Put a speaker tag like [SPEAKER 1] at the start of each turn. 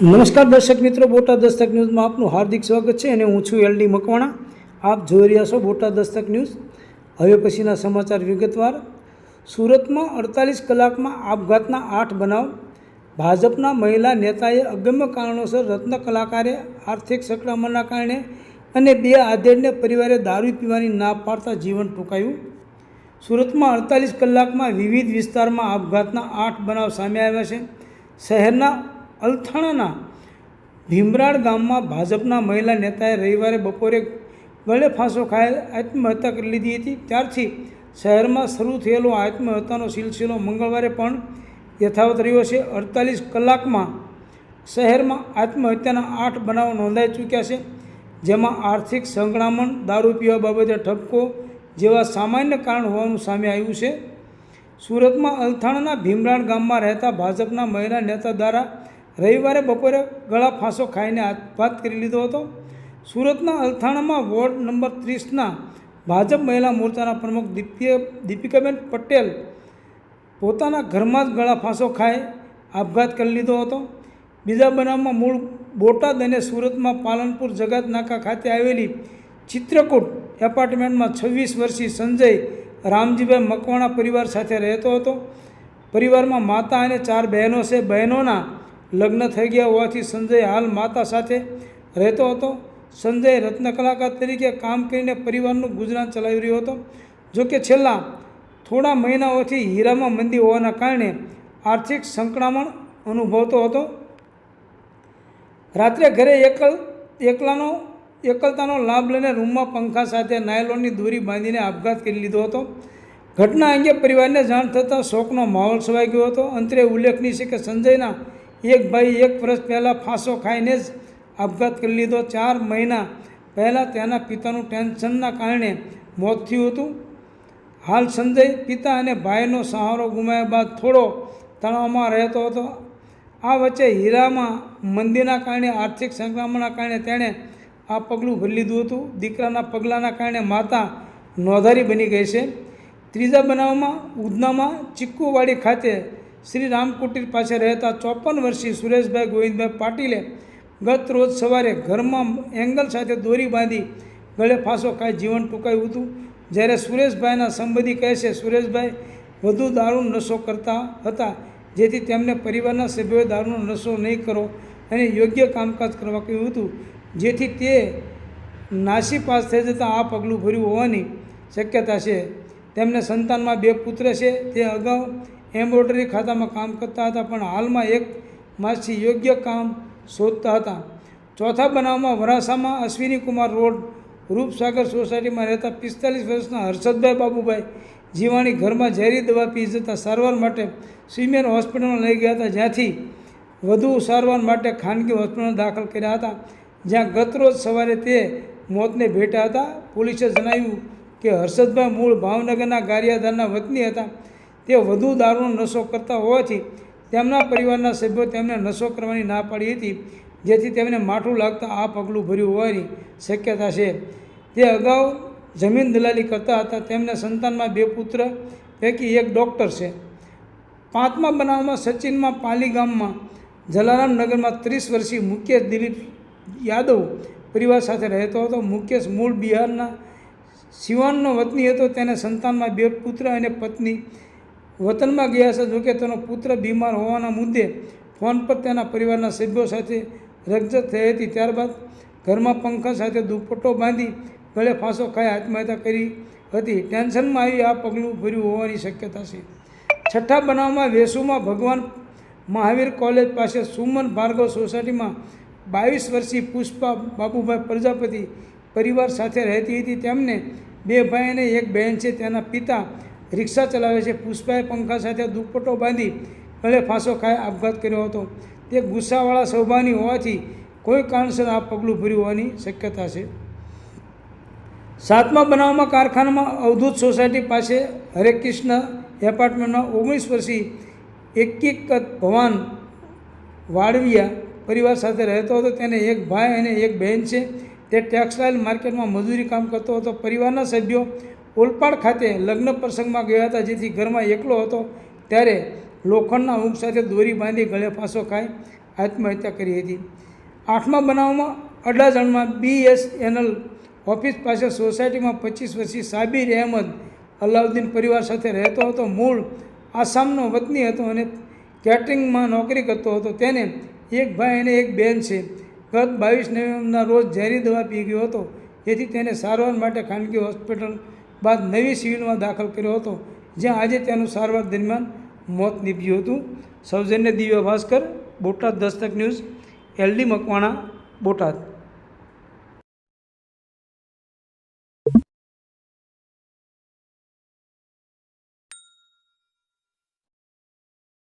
[SPEAKER 1] નમસ્કાર દર્શક મિત્રો, બોટાદ દસ્તક ન્યૂઝમાં આપનું હાર્દિક સ્વાગત છે અને હું છું એલડી મકવાણા. આપ જોઈ રહ્યા છો બોટાદ દસ્તક ન્યૂઝ. હવે પછીના સમાચાર વિગતવાર. સુરતમાં અડતાલીસ કલાકમાં આપઘાતના આઠ બનાવ. ભાજપના મહિલા નેતાએ અગમ્ય કારણોસર રત્ન કલાકારે આર્થિક સંકળામણના કારણે અને બે આધેડને પરિવારે દારૂ પીવાની ના પાડતા જીવન ટૂંકાયું. સુરતમાં અડતાલીસ કલાકમાં વિવિધ વિસ્તારમાં આપઘાતના આઠ બનાવ સામે આવ્યા છે. શહેરના અલથાણાના ભીમરાળ ગામમાં ભાજપના મહિલા નેતાએ રવિવારે બપોરે ગળે ફાંસો ખાયેલ આત્મહત્યા કરી લીધી હતી. ત્યારથી શહેરમાં શરૂ થયેલો આત્મહત્યાનો સિલસિલો મંગળવારે પણ યથાવત રહ્યો છે. અડતાલીસ કલાકમાં શહેરમાં આત્મહત્યાના આઠ બનાવો નોંધાઈ ચૂક્યા છે, જેમાં આર્થિક સંકળામણ, દારૂ પીવા બાબતે ઠપકો જેવા સામાન્ય કારણ હોવાનું સામે આવ્યું છે. સુરતમાં અલથાણાના ભીમરાણ ગામમાં રહેતા ભાજપના મહિલા નેતા દ્વારા રવિવારે બપોરે ગળા ફાંસો ખાઈને આત્મઘાત કરી લીધો હતો. સુરતના અલથાણામાં વોર્ડ નંબર ત્રીસના ભાજપ મહિલા મોરચાના પ્રમુખ દીપ્ય, દીપિકાબેન પટેલ પોતાના ઘરમાં જ ગળા ફાંસો ખાઈ આપઘાત કરી લીધો હતો. બીજા બનાવમાં મૂળ બોટાદ અને સુરતમાં પાલનપુર જગત નાકા ખાતે આવેલી ચિત્રકૂટ એપાર્ટમેન્ટમાં છવ્વીસ વર્ષીય સંજય રામજીભાઈ મકવાણા પરિવાર સાથે રહેતો હતો. પરિવારમાં માતા અને ચાર બહેનો છે. બહેનોના લગ્ન થઈ ગયા હોવાથી સંજય હાલ માતા સાથે રહેતો હતો. સંજય રત્ન કલાકાર તરીકે કામ કરીને પરિવારનું ગુજરાન ચલાવી રહ્યો હતો. જોકે છેલ્લા થોડા મહિનાઓથી હીરામાં મંદી હોવાના કારણે આર્થિક સંકળામણ અનુભવતો હતો. રાત્રે ઘરે એકલ, એકલાનો, એકલતાનો લાભ લઈને રૂમમાં પંખા સાથે નાયલોનની દોરી બાંધીને આપઘાત કરી લીધો હતો. ઘટના અંગે પરિવારને જાણ થતાં શોકનો માહોલ છવાઈ ગયો હતો. અંતરે ઉલ્લેખનીય છે કે સંજયના એક ભાઈ એક વર્ષ પહેલાં ફાંસો ખાઈને જ આપઘાત કરી લીધો. ચાર મહિના પહેલાં તેના પિતાનું ટેન્શનના કારણે મોત થયું હતું. હાલ સંજય પિતા અને ભાઈનો સહારો ગુમાવ્યા બાદ થોડો તણાવમાં રહેતો હતો. આ વચ્ચે હીરામાં મંદીના કારણે, આર્થિક સંક્રમણના કારણે તેણે આ પગલું ભરી લીધું હતું. દીકરાના પગલાંના કારણે માતા નોંધારી બની ગઈ છે. ત્રીજા બનાવમાં ઉધનામાં ચીક્કુવાડી ખાતે શ્રી રામકુટીર પાસે રહેતા ચોપન વર્ષીય સુરેશભાઈ ગોવિંદભાઈ પાટીલે ગત રોજ સવારે ઘરમાં એંગલ સાથે દોરી બાંધી ગળે ફાંસો ખાઈ જીવન ટૂંકાયું હતું. જ્યારે સુરેશભાઈના સંબંધી કહે છે, સુરેશભાઈ, વધુ દારૂનો નશો કરતા હતા, જેથી તેમને પરિવારના સભ્યોએ દારૂનો નશો નહીં કરો અને યોગ્ય કામકાજ કરવા કહ્યું હતું, જેથી તે નાસી પાસ થઈ જતાં આ પગલું ભર્યું હોવાની શક્યતા છે. તેમને સંતાનમાં બે પુત્ર છે. તે અગાઉ એમ્બ્રોઇડરી ખાતામાં કામ કરતા હતા, પણ હાલમાં એક માસથી યોગ્ય કામ શોધતા હતા. ચોથા બનાવમાં વરાસામાં અશ્વિની કુમાર રોડ, રૂપસાગર સોસાયટીમાં રહેતા પિસ્તાલીસ વર્ષના હર્ષદભાઈ બાબુભાઈ જીવાણી ઘરમાં ઝેરી દવા પી જતા સારવાર માટે સિમિયર હોસ્પિટલમાં લઈ ગયા હતા, જ્યાંથી વધુ સારવાર માટે ખાનગી હોસ્પિટલમાં દાખલ કર્યા હતા, જ્યાં ગતરોજ સવારે તે મોતને ભેટ્યા હતા. પોલીસે જણાવ્યું કે હર્ષદભાઈ મૂળ ભાવનગરના ગારિયાધારના વતની હતા. તે વધુ દારૂનો નશો કરતા હોવાથી તેમના પરિવારના સભ્યો તેમને નશો કરવાની ના પાડી હતી, જેથી તેમને માઠું લાગતા આ પગલું ભર્યું હોવાની શક્યતા છે. તે અગાઉ જમીન દલાલી કરતા હતા. તેમના સંતાનમાં બે પુત્ર, પૈકી એક ડૉક્ટર છે. પાંચમા બનાવમાં સચિનમાં પાલી ગામમાં જલારામ નગરમાં ત્રીસ વર્ષીય મુકેશ દિલીપ યાદવ પરિવાર સાથે રહેતો હતો. મુકેશ મૂળ બિહારના સિવાનનો વતની હતો. તેને સંતાનમાં બે પુત્ર અને પત્ની વતનમાં ગયા છે. જોકે તેનો પુત્ર બીમાર હોવાના મુદ્દે ફોન પર તેના પરિવારના સભ્યો સાથે રજત થઈ હતી. ત્યારબાદ ઘરમાં પંખા સાથે દુપટ્ટો બાંધી ગળે ફાંસો ખાઈ આત્મહત્યા કરી હતી. ટેન્શનમાં આવી આ પગલું ભર્યું હોવાની શક્યતા છે. છઠ્ઠા બનાવમાં વેસુમાં ભગવાન મહાવીર કોલેજ પાસે સુમન ભાર્ગવ સોસાયટીમાં બાવીસ વર્ષીય પુષ્પા બાબુભાઈ પ્રજાપતિ પરિવાર સાથે રહેતી હતી. તેમને બે ભાઈ અને એક બહેન છે. તેના પિતા રિક્ષા ચલાવે છે. પુષ્પાએ પંખા સાથે દુપટ્ટો બાંધી ભલે ફાંસો ખાઈ આપઘાત કર્યો હતો. તે ગુસ્સાવાળા સ્વભાવની હોવાથી કોઈ કારણસર આ પગલું ભર્યું હોવાની શક્યતા છે. સાતમા બનાવમાં કારખાનામાં અવધૂત સોસાયટી પાસે હરે એપાર્ટમેન્ટમાં ઓગણીસ વર્ષી એકીકત ભવાન વાડવિયા પરિવાર સાથે રહેતો હતો. તેને એક ભાઈ અને એક બહેન છે. તે ટેક્સટાઇલ માર્કેટમાં મજૂરી કામ કરતો હતો. પરિવારના સભ્યો ઓલપાડ ખાતે લગ્ન પ્રસંગમાં ગયા હતા, જેથી ઘરમાં એકલો હતો. ત્યારે લોખંડના ઊંઘ સાથે દોરી બાંધી ગળે ફાંસો ખાઈ આત્મહત્યા કરી હતી. આઠમા બનાવમાં અડાજણમાં બીએસએનએલ ઓફિસ પાસે સોસાયટીમાં પચીસ વર્ષી સાબિર અહેમદ અલાઉદ્દીન પરિવાર સાથે રહેતો હતો. મૂળ આસામનો વતની હતો અને કેટરિંગમાં નોકરી કરતો હતો. તેને એક ભાઈ અને એક બેન છે. ગત બાવીસ નવેમ્બરના રોજ ઝેરી દવા પી ગયો હતો. જેથી તેને સારવાર માટે ખાનગી હોસ્પિટલ બાદ નવી સિવિલમાં દાખલ કર્યો હતો, જ્યાં આજે તેનું સારવાર દરમિયાન મોત નીપજ્યું હતું. સૌજન્ય Divya Bhaskar, Botad Dastak news, L D Makwana, Botad.